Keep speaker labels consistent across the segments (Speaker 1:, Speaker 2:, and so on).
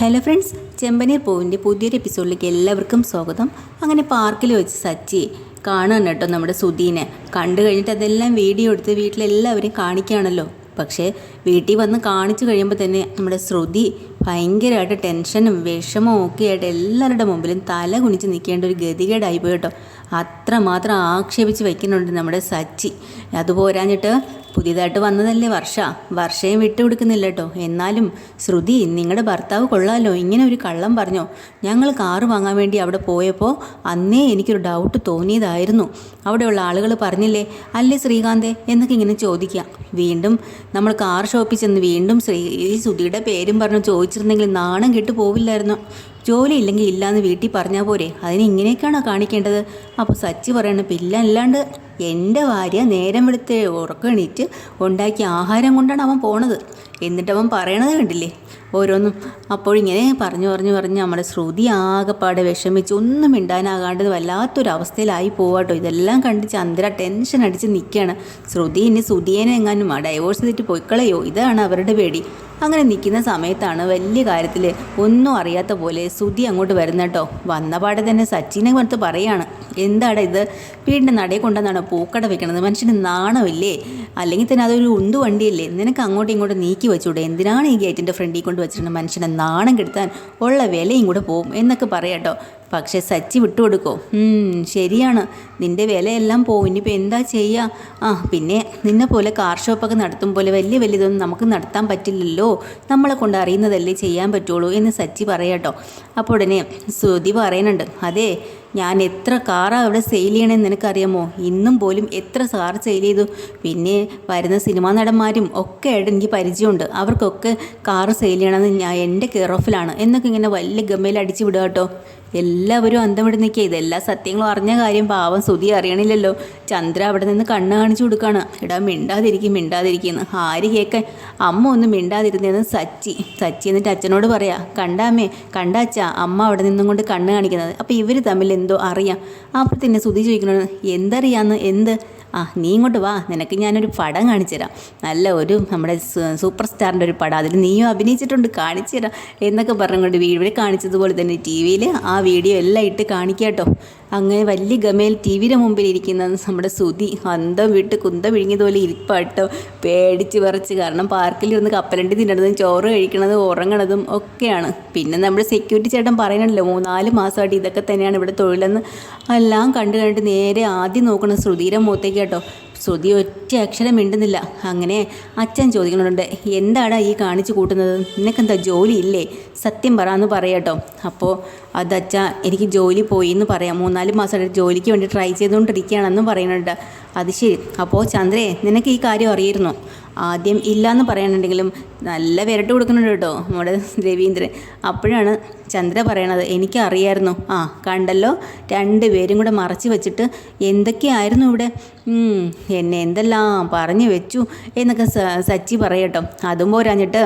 Speaker 1: Hello friends ചെമ്പനീർ പൂവിന്റെ പുതിയൊരു എപ്പിസോഡിലേക്ക് എല്ലാവർക്കും സ്വാഗതം. അങ്ങനെ പാർക്കിൽ വെച്ച് സച്ചി കാണുകയാണ് കേട്ടോ നമ്മുടെ സുധീനെ. കണ്ടു കഴിഞ്ഞിട്ട് അതെല്ലാം വീഡിയോ എടുത്ത് വീട്ടിലെല്ലാവരെയും കാണിക്കുകയാണല്ലോ. പക്ഷേ വീട്ടിൽ വന്ന് കാണിച്ചു കഴിയുമ്പോൾ തന്നെ നമ്മുടെ ശ്രുതി ഭയങ്കരമായിട്ട് ടെൻഷനും വിഷമവും ഒക്കെ ആയിട്ട് എല്ലാവരുടെ മുമ്പിലും തല കുനിച്ച് നിൽക്കേണ്ട ഒരു ഗതികേടായി പോയി കേട്ടോ. അത്രമാത്രം ആക്ഷേപിച്ച് വയ്ക്കുന്നുണ്ട് നമ്മുടെ സച്ചി. അത് പോരാഞ്ഞിട്ട് പുതിയതായിട്ട് വന്നതല്ലേ വർഷ? വർഷയും വിട്ടുകൊടുക്കുന്നില്ല കേട്ടോ. എന്നാലും ശ്രുതി നിങ്ങളുടെ ഭർത്താവ് കൊള്ളാലോ? ഇങ്ങനെ ഒരു കള്ളം പറഞ്ഞോ? ഞങ്ങൾ കാറ് വാങ്ങാൻ വേണ്ടി അവിടെ പോയപ്പോൾ അന്നേ എനിക്കൊരു ഡൗട്ട് തോന്നിയതായിരുന്നു. അവിടെയുള്ള ആളുകൾ പറഞ്ഞില്ലേ അല്ലേ ശ്രീകാന്തേ? എന്നൊക്കെ ഇങ്ങനെ ചോദിക്കാം വീണ്ടും നമ്മൾ കാർ ഷോപ്പിൽ ചെന്ന് വീണ്ടും ശ്രീ ശ്രുതിയുടെ പേരും പറഞ്ഞ് ചോദിച്ചിരുന്നെങ്കിൽ നാണം കെട്ടു പോവില്ലായിരുന്നു. ജോലി ഇല്ലെങ്കിൽ ഇല്ലാന്ന് വീട്ടിൽ പറഞ്ഞാൽ പോരെ. അതിന് ഇങ്ങനെയൊക്കെയാണോ കാണിക്കേണ്ടത്? അപ്പോൾ സച്ചി പറയണ പില്ല അല്ലാണ്ട് എന്റെ ഭാര്യ നേരം വെളുത്ത് ഉറക്കണീറ്റ് ഉണ്ടാക്കിയ ആഹാരം കൊണ്ടാണ് അവൻ പോണത്. എന്നിട്ട് അവൻ പറയണത് കണ്ടില്ലേ? ഓരോന്നും അപ്പോഴിങ്ങനെ പറഞ്ഞു പറഞ്ഞു പറഞ്ഞ് നമ്മുടെ ശ്രുതി ആകെപ്പാടെ വിഷമിച്ച് ഒന്നും മിണ്ടാനാകാണ്ട് വല്ലാത്തൊരു അവസ്ഥയിലായി പോവാട്ടോ ഇതെല്ലാം കണ്ട് ചന്ദ്ര ടെൻഷൻ അടിച്ച് നിൽക്കുകയാണ് ശ്രുതി ഇനി ശ്രുതിയേനെ എങ്ങാനും ഡൈവോഴ്സ് ചെയ്തിട്ട് പോയിക്കളയോ? ഇതാണ് അവരുടെ പേടി. അങ്ങനെ നിൽക്കുന്ന സമയത്താണ് വലിയ കാര്യത്തിൽ ഒന്നും അറിയാത്ത പോലെ ശ്രുതി അങ്ങോട്ട് വരുന്ന കേട്ടോ വന്ന പാടെ തന്നെ സച്ചിനെ കൊടുത്ത് പറയാണ്. എന്താണ് ഇത്? വീടിന്റെ നടയെ കൊണ്ടുവന്നാണ് പൂക്കട വെക്കണത്? മനുഷ്യന് നാണമില്ലേ? അല്ലെങ്കിൽ തന്നെ അതൊരു ഉന്തു വണ്ടിയല്ലേ നിനക്ക് അങ്ങോട്ടും ഇങ്ങോട്ടും നീക്കി വെച്ചൂടെ? എന്തിനാണ് ഈ ഗേറ്റിന്റെ ഫ്രണ്ടിൽ കൊണ്ട് വെച്ചിട്ടുണ്ട് മനുഷ്യനെ നാണം കെടുത്താൻ ഉള്ള വിലയും കൂടെ പോകും എന്നൊക്കെ പറയാട്ടോ പക്ഷേ സച്ചി വിട്ടുകൊടുക്കോ ശരിയാണ്. നിന്റെ വിലയെല്ലാം പോവും. ഇനിയിപ്പോൾ എന്താ ചെയ്യുക ആ പിന്നെ നിന്നെ പോലെ കാർ ഷോപ്പൊക്കെ നടത്തും പോലെ വലിയ വലിയതൊന്നും നമുക്ക് നടത്താൻ പറ്റില്ലല്ലോ. നമ്മളെ കൊണ്ട് അറിയുന്നതല്ലേ ചെയ്യാൻ പറ്റുള്ളൂ എന്ന് സച്ചി പറയാട്ടോ അപ്പോൾ ഉടനെ ശ്രുതി പറയുന്നുണ്ട്. അതെ ഞാൻ എത്ര കാറാണ് അവിടെ സെയിൽ ചെയ്യണമെന്ന് നിനക്കറിയാമോ? ഇന്നും പോലും എത്ര കാർ സെയിൽ ചെയ്തു? പിന്നെ വരുന്ന സിനിമാ നടന്മാരും ഒക്കെ ആയിട്ട് എനിക്ക് പരിചയമുണ്ട്. അവർക്കൊക്കെ കാർ സെയിൽ ചെയ്യണമെന്ന് ഞാൻ എന്റെ കെയർ ഓഫിലാണ് എന്നൊക്കെ ഇങ്ങനെ വലിയ ഗമ്മയിൽ അടിച്ചു വിടുക കേട്ടോ. എല്ലാവരും അന്തം ഇവിടെ നിൽക്കുക. ഇതെല്ലാ സത്യങ്ങളും അറിഞ്ഞ കാര്യം പാവം സുതി അറിയണില്ലല്ലോ. ചന്ദ്ര അവിടെ നിന്ന് കണ്ണ് കാണിച്ചു കൊടുക്കുകയാണ് എടാ മിണ്ടാതിരിക്കും മിണ്ടാതിരിക്കുന്നു ആര് കേൾക്കാൻ അമ്മ ഒന്ന് മിണ്ടാതിരുന്നതെന്ന് സച്ചി സച്ചി എന്നിട്ട് അച്ഛനോട് പറയാ കണ്ടാമേ കണ്ട അച്ഛ അമ്മ അവിടെ നിന്നും കൊണ്ട് കണ്ണ് കാണിക്കുന്നത്. അപ്പോൾ ഇവർ തമ്മിൽ എന്തോ അറിയാം. അപ്പോൾ തന്നെ സുതി ചോദിക്കണത് എന്തറിയാന്ന്? എന്ത്? ആ നീ ഇങ്ങോട്ട് വാ. നിനക്ക് ഞാനൊരു പടം കാണിച്ചു തരാം. നല്ല ഒരു നമ്മുടെ സൂപ്പർ സ്റ്റാറിന്റെ ഒരു പടം. അതിൽ നീയും അഭിനയിച്ചിട്ടുണ്ട്. കാണിച്ചു തരാം. എന്നൊക്കെ പറഞ്ഞുകൊണ്ട് വീഡിയോ കാണിച്ചതുപോലെ തന്നെ ടി വിയിൽ ആ വീഡിയോ എല്ലാം ഇട്ട് കാണിക്കുക കേട്ടോ അങ്ങനെ വലിയ ഗമയിൽ ടി വിയുടെ മുമ്പിൽ ഇരിക്കുന്ന നമ്മുടെ സുതി അന്തം വിട്ട് കുന്തം വിഴുങ്ങിയതുപോലെ ഇരിപ്പാട്ടോ. പേടിച്ച് വിറച്ച്. കാരണം പാർക്കിൽ ഇരുന്ന് കപ്പലണ്ടി തിന്നണതും ചോറ് കഴിക്കണതും ഉറങ്ങണതും ഒക്കെയാണ്. പിന്നെ നമ്മുടെ സെക്യൂരിറ്റി ചേട്ടൻ പറയണല്ലോ മൂന്നാൽ മാസമായിട്ട് ഇതൊക്കെ തന്നെയാണ് ഇവിടെ തൊഴിലെന്ന്. എല്ലാം കണ്ടു കണ്ടിട്ട് നേരെ ആദ്യം നോക്കണം ശ്രുതിയുടെ മുഖത്തേക്ക് കേട്ടോ. ശ്രുതി ഒറ്റ അക്ഷരം മിണ്ടുന്നില്ല. അങ്ങനെ അച്ഛൻ ചോദിക്കുന്നുണ്ട് എന്താടാ ഈ കാണിച്ചു കൂട്ടുന്നത്? നിനക്കെന്താ ജോലി ഇല്ലേ? സത്യം പറ എന്ന് പറയാട്ടോ അപ്പോൾ അത് അച്ഛ എനിക്ക് ജോലി പോയി എന്ന് പറയാം. മൂന്നാൽ മാസമായിട്ട് ജോലിക്ക് വേണ്ടി ട്രൈ ചെയ്തുകൊണ്ടിരിക്കുകയാണെന്നും പറയുന്നുണ്ട്. അത് ശരി. അപ്പോൾ ചന്ദ്രേ നിനക്ക് ഈ കാര്യം അറിയായിരുന്നോ? ആദ്യം ഇല്ലയെന്ന് പറയണുണ്ടെങ്കിലും നല്ല വിരട്ട് കൊടുക്കുന്നുണ്ട് കേട്ടോ നമ്മുടെ രവീന്ദ്രൻ. അപ്പോഴാണ് ചന്ദ്ര പറയണത് എനിക്കറിയായിരുന്നു. ആ കണ്ടല്ലോ? രണ്ട് പേരും കൂടെ മറച്ച് വെച്ചിട്ട് എന്തൊക്കെയായിരുന്നു ഇവിടെ? എന്നെ എന്തെല്ലാം പറഞ്ഞു വെച്ചു എന്നൊക്കെ സച്ചി പറയട്ടോ. അതും പോരാഞ്ഞിട്ട്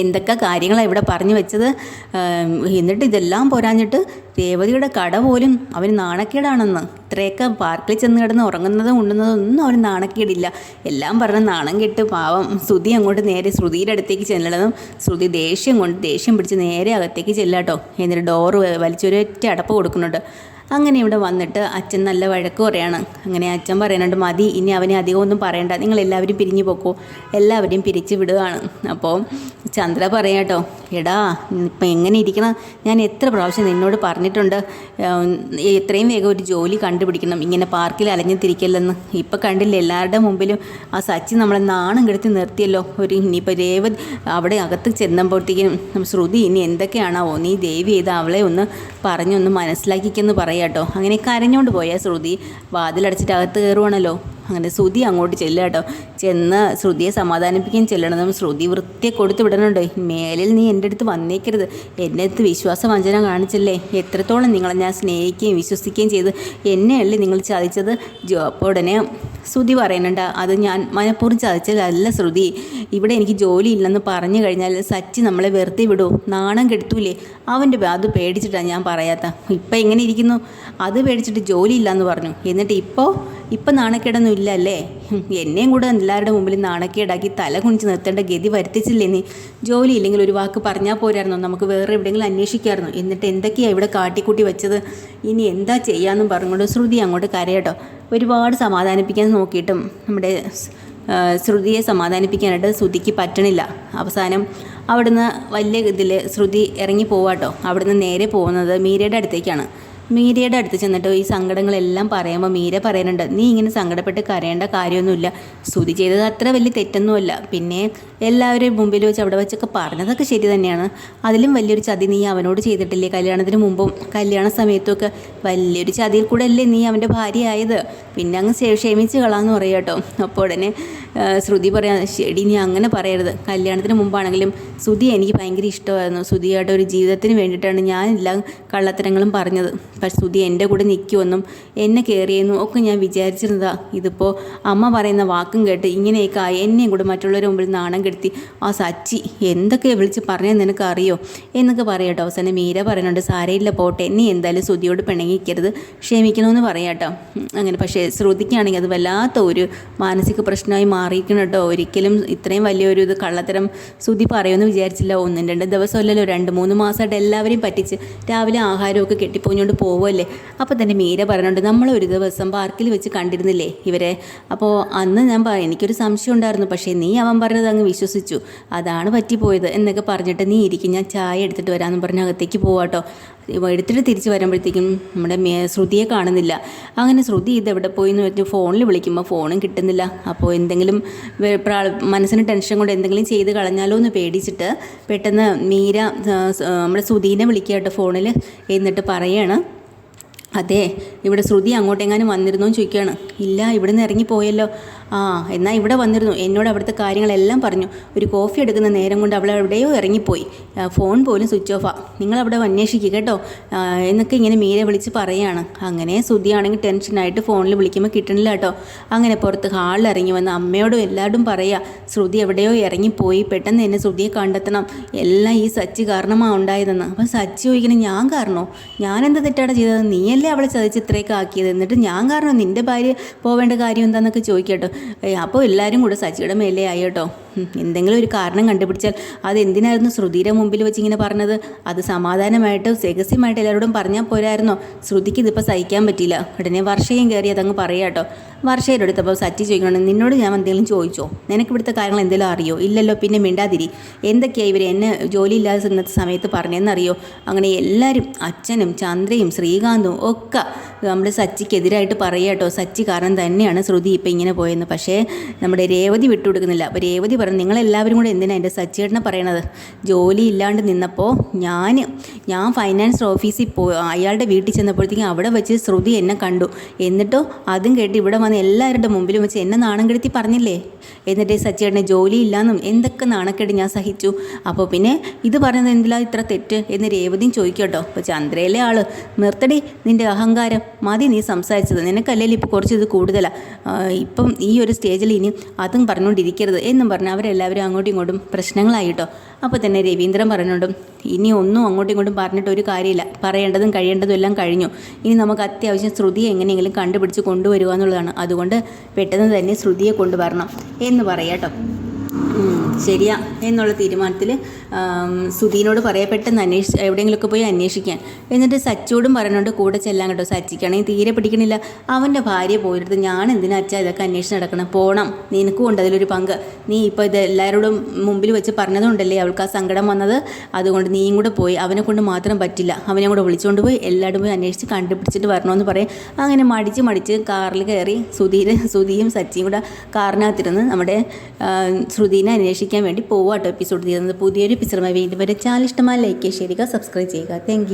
Speaker 1: എന്തൊക്കെ കാര്യങ്ങളാണ് ഇവിടെ പറഞ്ഞു വെച്ചത്? എന്നിട്ട് ഇതെല്ലാം പോരാഞ്ഞിട്ട് രേവതിയുടെ കട പോലും അവന് നാണക്കേടാണെന്ന്. ഇത്രയൊക്കെ പാർക്കിൽ ചെന്ന് കിടന്ന് ഉറങ്ങുന്നതും ഉണ്ണുന്നതും ഒന്നും അവന് നാണക്കേടില്ല. എല്ലാം പറഞ്ഞ് നാണം കെട്ട് പാവം ശ്രുതി അങ്ങോട്ട് നേരെ ശ്രുതിയുടെ അടുത്തേക്ക് ചെല്ലണതും ശ്രുതി ദേഷ്യം കൊണ്ട് ദേഷ്യം പിടിച്ച് നേരെ അകത്തേക്ക് ചെല്ലാട്ടോ. എന്നിട്ട് ഡോറ് വലിച്ചൊരൊറ്റ അടപ്പ് കൊടുക്കുന്നുണ്ട്. അങ്ങനെ ഇവിടെ വന്നിട്ട് അച്ഛൻ നല്ല വഴക്ക് പറയാണ്. അങ്ങനെ അച്ഛൻ പറയുന്നുണ്ട് മതി ഇനി അവനെ അധികം ഒന്നും പറയണ്ട. നിങ്ങൾ എല്ലാവരും പിരിഞ്ഞു പോക്കോ. എല്ലാവരെയും പിരിച്ചു വിടുകയാണ്. അപ്പോൾ ചന്ദ്ര പറയാട്ടോ എടാ ഇപ്പം എങ്ങനെ ഇരിക്കണം? ഞാൻ എത്ര പ്രാവശ്യം നിന്നോട് പറഞ്ഞിട്ടുണ്ട് എത്രയും വേഗം ഒരു ജോലി കണ്ടുപിടിക്കണം. ഇങ്ങനെ പാർക്കിൽ അലഞ്ഞു തിരിക്കല്ലെന്ന് ഇപ്പം കണ്ടില്ല എല്ലാവരുടെ മുമ്പിലും ആ സച്ചി നമ്മളെ നാണം കെടുത്തി നിർത്തിയല്ലോ. ഒരു ഇനിയിപ്പോൾ രേവ അവിടെ അകത്ത് ചെന്നപ്പോഴത്തേക്കും ശ്രുതി ഇനി എന്തൊക്കെയാണാവോ? നീ ദേവി ചെയ്ത് അവളെ ഒന്ന് പറഞ്ഞൊന്ന് മനസ്സിലാക്കിക്കെന്ന് പറയാട്ടോ. അങ്ങനെ കരഞ്ഞോണ്ട് പോയാ ശ്രുതി. വാതിലടച്ചിട്ട് അകത്ത് കയറുവാണല്ലോ അങ്ങനെ ശ്രുതി അങ്ങോട്ട് ചെല്ലുക കേട്ടോ. ചെന്ന് ശ്രുതിയെ സമാധാനിപ്പിക്കാൻ ചെല്ലണമെന്നും ശ്രുതി വൃത്തിയെ കൊടുത്ത് വിടണുണ്ട്. മേലിൽ നീ എന്റെ അടുത്ത് വന്നേക്കരുത്. എന്റെ അടുത്ത് വിശ്വാസവഞ്ചന കാണിച്ചല്ലേ. എത്രത്തോളം നിങ്ങളെ ഞാൻ സ്നേഹിക്കുകയും വിശ്വസിക്കുകയും ചെയ്ത് എന്നെയല്ലേ നിങ്ങൾ ചതിച്ചത്? ജോ ഉടനെ ശ്രുതി പറയുന്നുണ്ട് അത് ഞാൻ മനഃപൂർവം ചതിച്ചതല്ല ശ്രുതി. ഇവിടെ എനിക്ക് ജോലി ഇല്ലെന്ന് പറഞ്ഞു കഴിഞ്ഞാൽ സച്ചി നമ്മളെ വെറുതെ വിടൂ. നാണം കെടുത്തൂലേ. അവന്റെ അത് പേടിച്ചിട്ടാണ് ഞാൻ പറയാത്ത. ഇപ്പം എങ്ങനെ ഇരിക്കുന്നു? അത് പേടിച്ചിട്ട് ജോലി ഇല്ലയെന്ന് പറഞ്ഞു. എന്നിട്ട് ഇപ്പോൾ ഇപ്പം നാണക്കേടൊന്നും ഇല്ല അല്ലേ എന്നെയും കൂടെ എല്ലാവരുടെ മുമ്പിൽ നാണക്കേടാക്കി തല കുണിച്ച് നിർത്തേണ്ട ഗതി വരുത്തിച്ചില്ലേ നീ? ജോലി ഇല്ലെങ്കിൽ ഒരു വാക്ക് പറഞ്ഞാൽ പോരായിരുന്നോ. നമുക്ക് വേറെ എവിടെയെങ്കിലും അന്വേഷിക്കാമായിരുന്നു എന്നിട്ട് എന്തൊക്കെയാണ് ഇവിടെ കാട്ടിക്കൂട്ടി വെച്ചത്? ഇനി എന്താ ചെയ്യാമെന്നും പറഞ്ഞുകൊണ്ട് ശ്രുതി അങ്ങോട്ട് കരയട്ടോ. ഒരുപാട് സമാധാനിപ്പിക്കാൻ നോക്കിയിട്ടും നമ്മുടെ ശ്രുതിയെ സമാധാനിപ്പിക്കാനായിട്ട് ശ്രുതിക്ക് പറ്റണില്ല. അവസാനം അവിടുന്ന് വലിയ ഇതിൽ ശ്രുതി ഇറങ്ങി പോവാട്ടോ. അവിടുന്ന് നേരെ പോകുന്നത് മീരയുടെ അടുത്തേക്കാണ്. മീരയുടെ അടുത്ത് ചെന്നിട്ട് ഈ സങ്കടങ്ങളെല്ലാം പറയുമ്പോൾ മീര പറയുന്നുണ്ട് നീ ഇങ്ങനെ സങ്കടപ്പെട്ട് കരയേണ്ട കാര്യമൊന്നുമില്ല. സ്തുതി ചെയ്തത് അത്ര വലിയ തെറ്റൊന്നുമല്ല. പിന്നെ എല്ലാവരും മുമ്പിൽ വെച്ച് അവിടെ വെച്ചൊക്കെ പറഞ്ഞതൊക്കെ ശരി തന്നെയാണ്. അതിലും വലിയൊരു ചതി നീ അവനോട് ചെയ്തിട്ടില്ലേ? കല്യാണത്തിന് മുമ്പും കല്യാണ സമയത്തുമൊക്കെ വലിയൊരു ചതിയിൽ കൂടെ അല്ലേ നീ അവന്റെ ഭാര്യയായത്? പിന്നെ അങ്ങ് ക്ഷേ- ക്ഷമിച്ച് കളാന്ന് പറയുക കേട്ടോ. അപ്പോൾ ഉടനെ ശ്രുതി പറയാം ശരി നീ അങ്ങനെ പറയരുത്. കല്യാണത്തിന് മുമ്പാണെങ്കിലും ശ്രുതി എനിക്ക് ഭയങ്കര ഇഷ്ടമായിരുന്നു. ശ്രുതിയായിട്ട് ഒരു ജീവിതത്തിന് വേണ്ടിയിട്ടാണ് ഞാൻ എല്ലാ കള്ളത്തരങ്ങളും പറഞ്ഞത്. ശ്രുതി എന്റെ കൂടെ നിൽക്കുമെന്നും എന്നെ കയറിയെന്നും ഒക്കെ ഞാൻ വിചാരിച്ചിരുന്നതാ. ഇതിപ്പോൾ അമ്മ പറയുന്ന വാക്കും കേട്ട് ഇങ്ങനെയൊക്കെ ആയി എന്നെയും കൂടെ മറ്റുള്ളവരുടെ മുമ്പിൽ നാണം കെടുത്തി. ആ സച്ചി എന്തൊക്കെ വിളിച്ച് പറഞ്ഞതെന്ന് നിനക്ക് അറിയോ എന്നൊക്കെ പറയട്ടോ. അവസാനം മീര പറയുന്നുണ്ട് സാരയില്ല പോട്ടെ. നീ എന്തായാലും ശ്രുതിയോട് പിണങ്ങിക്കരുത്. ക്ഷമിക്കണമെന്ന് പറയാട്ടോ. അങ്ങനെ. പക്ഷേ ശ്രുതിക്കാണെങ്കിൽ അത് വല്ലാത്ത ഒരു മാനസിക പ്രശ്നമായി മാറിയിരിക്കണം കേട്ടോ. ഒരിക്കലും ഇത്രയും വലിയൊരു ഇത് കള്ളത്തരം ശ്രുതി പറയുമെന്ന് വിചാരിച്ചില്ല. ഒന്നും രണ്ട് ദിവസമല്ലല്ലോ. രണ്ട് മൂന്ന് മാസമായിട്ട് എല്ലാവരെയും പറ്റിച്ച് രാവിലെ ആഹാരമൊക്കെ കെട്ടിപ്പോഞ്ഞുകൊണ്ട് പോവുമല്ലേ അപ്പോൾ തന്നെ മീര പറഞ്ഞുണ്ട് നമ്മൾ ഒരു ദിവസം പാർക്കിൽ വെച്ച് കണ്ടിരുന്നില്ലേ ഇവരെ? അപ്പോൾ അന്ന് ഞാൻ എനിക്കൊരു സംശയം ഉണ്ടായിരുന്നു പക്ഷേ നീ അവൻ പറഞ്ഞത് അങ്ങ് വിശ്വസിച്ചു. അതാണ് പറ്റിപ്പോയത് എന്നൊക്കെ പറഞ്ഞിട്ട് നീ ഇരിക്കും ഞാൻ ചായ എടുത്തിട്ട് വരാമെന്ന് പറഞ്ഞ് അകത്തേക്ക് പോവാട്ടോ എടുത്തിട്ട് തിരിച്ച് വരുമ്പോഴത്തേക്കും നമ്മുടെ ശ്രുതിയെ കാണുന്നില്ല. അങ്ങനെ ശ്രുതി ഇത് എവിടെ പോയി എന്ന് വെച്ച് ഫോണിൽ വിളിക്കുമ്പോൾ ഫോണും കിട്ടുന്നില്ല. അപ്പോൾ എന്തെങ്കിലും മനസ്സിന് ടെൻഷൻ കൊണ്ട് എന്തെങ്കിലും ചെയ്ത് കളഞ്ഞാലോ എന്ന് പേടിച്ചിട്ട് പെട്ടെന്ന് മീര നമ്മുടെ ശ്രുതിനെ വിളിക്കുക കേട്ടോ ഫോണിൽ എന്നിട്ട് പറയാണ് അതെ ഇവിടെ ശ്രുതി അങ്ങോട്ടെങ്ങാനും വന്നിരുന്നോ എന്ന് ചോദിക്കുകയാണ്. ഇല്ല ഇവിടെ നിന്ന് ഇറങ്ങിപ്പോയല്ലോ. ആ എന്നാൽ ഇവിടെ വന്നിരുന്നു. എന്നോട് അവിടുത്തെ കാര്യങ്ങളെല്ലാം പറഞ്ഞു. ഒരു കോഫി എടുക്കുന്ന നേരം കൊണ്ട് അവൾ എവിടെയോ ഇറങ്ങിപ്പോയി. ഫോൺ പോലും സ്വിച്ച് ഓഫാ നിങ്ങളവിടെ അന്വേഷിക്കുക കേട്ടോ. എന്നൊക്കെ ഇങ്ങനെ മീരെ വിളിച്ച് പറയുകയാണ് അങ്ങനെ സുധിയാണെങ്കിൽ ടെൻഷനായിട്ട് ഫോണിൽ വിളിക്കുമ്പോൾ കിട്ടണില്ല കേട്ടോ. അങ്ങനെ പുറത്ത് ഹാളിൽ ഇറങ്ങി വന്ന് അമ്മയോടും എല്ലാവരും പറയുക ശ്രുതി എവിടെയോ ഇറങ്ങിപ്പോയി. പെട്ടെന്ന് എന്നെ ശ്രുതിയെ കണ്ടെത്തണം. എല്ലാം ഈ സച്ചി കാരണമാണ് ഉണ്ടായതെന്ന്. അപ്പം സച്ചി ചോദിക്കണം ഞാൻ കാരണോ? ഞാൻ എന്താ തെറ്റാണ് ചെയ്തത്? നീയല്ലേ അവളെ ചതിച്ച് ഇത്രയൊക്കെ ആക്കിയത്? എന്നിട്ട് ഞാൻ കാരണം? നിന്റെ ഭാര്യ പോവേണ്ട കാര്യം എന്താണെന്നൊക്കെ ചോദിക്കട്ടോ അപ്പോൾ എല്ലാവരും കൂടെ സച്ചിയുടെ മേലെ ആയി കേട്ടോ. എന്തെങ്കിലും ഒരു കാരണം കണ്ടുപിടിച്ചാൽ അത് എന്തിനായിരുന്നു ശ്രുതിയുടെ മുമ്പിൽ വെച്ച് ഇങ്ങനെ പറഞ്ഞത്? അത് സമാധാനമായിട്ട് രഹസ്യമായിട്ട് എല്ലാവരോടും പറഞ്ഞാൽ പോരായിരുന്നോ? ശ്രുതിക്ക് ഇതിപ്പോൾ സഹിക്കാൻ പറ്റിയില്ല. ഉടനെ വർഷയും കയറി അതങ്ങ് പറയാം കേട്ടോ. വർഷയുടെ അടുത്തപ്പോൾ സച്ചി ചോദിക്കണം നിന്നോട് ഞാൻ എന്തെങ്കിലും ചോദിച്ചോ? നിനക്ക് ഇവിടുത്തെ കാര്യങ്ങൾ എന്തെങ്കിലും അറിയോ? ഇല്ലല്ലോ പിന്നെ മിണ്ടാതിരി. എന്തൊക്കെയാണ് ഇവർ എന്നെ ജോലിയില്ലാതെ ഇന്നത്തെ സമയത്ത് പറഞ്ഞതെന്നറിയോ? അങ്ങനെ എല്ലാവരും അച്ഛനും ചന്ദ്രയും ശ്രീകാന്തും ഒക്കെ നമ്മുടെ സച്ചിക്കെതിരായിട്ട് പറയാം കേട്ടോ. സച്ചി കാരണം തന്നെയാണ് ശ്രുതി ഇപ്പം ഇങ്ങനെ പോയെന്ന്. പക്ഷേ നമ്മുടെ രേവതി വിട്ടുകൊടുക്കുന്നില്ല. അപ്പോൾ രേവതി പറഞ്ഞു നിങ്ങളെല്ലാവരും കൂടെ എന്തിനാണ് എന്റെ സച്ചിയേട്ടനെ പറയണത്? ജോലി ഇല്ലാണ്ട് നിന്നപ്പോൾ ഞാൻ ഞാൻ ഫൈനാൻസ് ഓഫീസിൽ പോ അയാളുടെ വീട്ടിൽ ചെന്നപ്പോഴത്തേക്കും അവിടെ വെച്ച് ശ്രുതി എന്നെ കണ്ടു. എന്നിട്ടോ അതും കേട്ട് ഇവിടെ വന്ന് എല്ലാവരുടെ മുമ്പിലും വെച്ച് എന്നെ നാണം കെടുത്തി പറഞ്ഞില്ലേ? എന്നിട്ട് ഈ സച്ചിയേട്ടനെ ജോലി ഇല്ലാന്നും എന്തൊക്കെ നാണക്കേട് ഞാൻ സഹിച്ചു. അപ്പോൾ പിന്നെ ഇത് പറഞ്ഞത് എന്തിലാ ഇത്ര തെറ്റ്? എന്ന് രേവതിയും ചോദിക്കട്ടോ. കേട്ടോ അപ്പോൾ ചന്ദ്രയിലെ ആൾ നിർത്തടി നിന്റെ അഹങ്കാരം. മതി നീ സംസാരിച്ചത്. നിനക്കല്ലേ ഇപ്പോൾ കുറച്ച് ഇത് കൂടുതലാണ് ഇപ്പം ഈ ഒരു സ്റ്റേജിൽ ഇനി അതും പറഞ്ഞുകൊണ്ടിരിക്കരുത് എന്നും പറഞ്ഞ് അവരെല്ലാവരും അങ്ങോട്ടും ഇങ്ങോട്ടും പ്രശ്നങ്ങളായിട്ടോ. അപ്പോൾ തന്നെ രവീന്ദ്രൻ പറഞ്ഞോണ്ടും ഇനി ഒന്നും അങ്ങോട്ടും ഇങ്ങോട്ടും പറഞ്ഞിട്ട് ഒരു കാര്യമില്ല. പറയേണ്ടതും കഴിയേണ്ടതും എല്ലാം കഴിഞ്ഞു. ഇനി നമുക്ക് അത്യാവശ്യം ശ്രുതിയെ എങ്ങനെയെങ്കിലും കണ്ടുപിടിച്ച് കൊണ്ടുവരിക എന്നുള്ളതാണ്. അതുകൊണ്ട് പെട്ടെന്ന് തന്നെ ശ്രുതിയെ കൊണ്ടുവരണം. എന്ന് പറയാം കേട്ടോ. ഉം, ശരിയാ എന്നുള്ള തീരുമാനത്തിൽ സുധീനോട് പറയാ പെട്ടെന്ന് അന്വേഷി എവിടെയെങ്കിലുമൊക്കെ പോയി അന്വേഷിക്കാൻ. എന്നിട്ട് സച്ചോടും പറയുന്നുണ്ട് കൂടെ ചെല്ലാൻ കേട്ടോ സച്ചിക്കാണെങ്കിൽ തീരെ പിടിക്കണില്ല. അവന്റെ ഭാര്യ പോയിട്ട് ഞാൻ എന്തിനാ അച്ഛാ ഇതൊക്കെ അന്വേഷിച്ച് നടക്കണം? പോകണം നിനക്കും ഉണ്ട് അതിലൊരു പങ്ക്. നീ ഇപ്പോൾ ഇത് എല്ലാവരോടും മുമ്പിൽ വെച്ച് പറഞ്ഞതുകൊണ്ടല്ലേ അവൾക്ക് ആ സങ്കടം വന്നത്? അതുകൊണ്ട് നീയും കൂടെ പോയി. അവനെ കൊണ്ട് മാത്രം പറ്റില്ല. അവനെ കൂടെ വിളിച്ചുകൊണ്ട് പോയി. എല്ലാവരും പോയി അന്വേഷിച്ച് കണ്ടുപിടിച്ചിട്ട് വരണമെന്ന് പറയും. അങ്ങനെ മടിച്ച് മടിച്ച് കാറിൽ കയറി സുധീർ സുധിയും സച്ചിയും കൂടെ കാറിനകത്തിരുന്ന് നമ്മുടെ ശ്രുതിനെ ശ്രുതിനെ അന്വേഷിക്കാൻ വേണ്ടി പോവാട്ടോ എപ്പിസോഡ് തീരുന്നത് പുതിയൊരു എപ്പിസോഡുമായി വീണ്ടും വരെ. ചാനൽ ഇഷ്ടമായി ലൈക്ക് ചെയ്യുക സബ്സ്ക്രൈബ് ചെയ്യുക താങ്ക്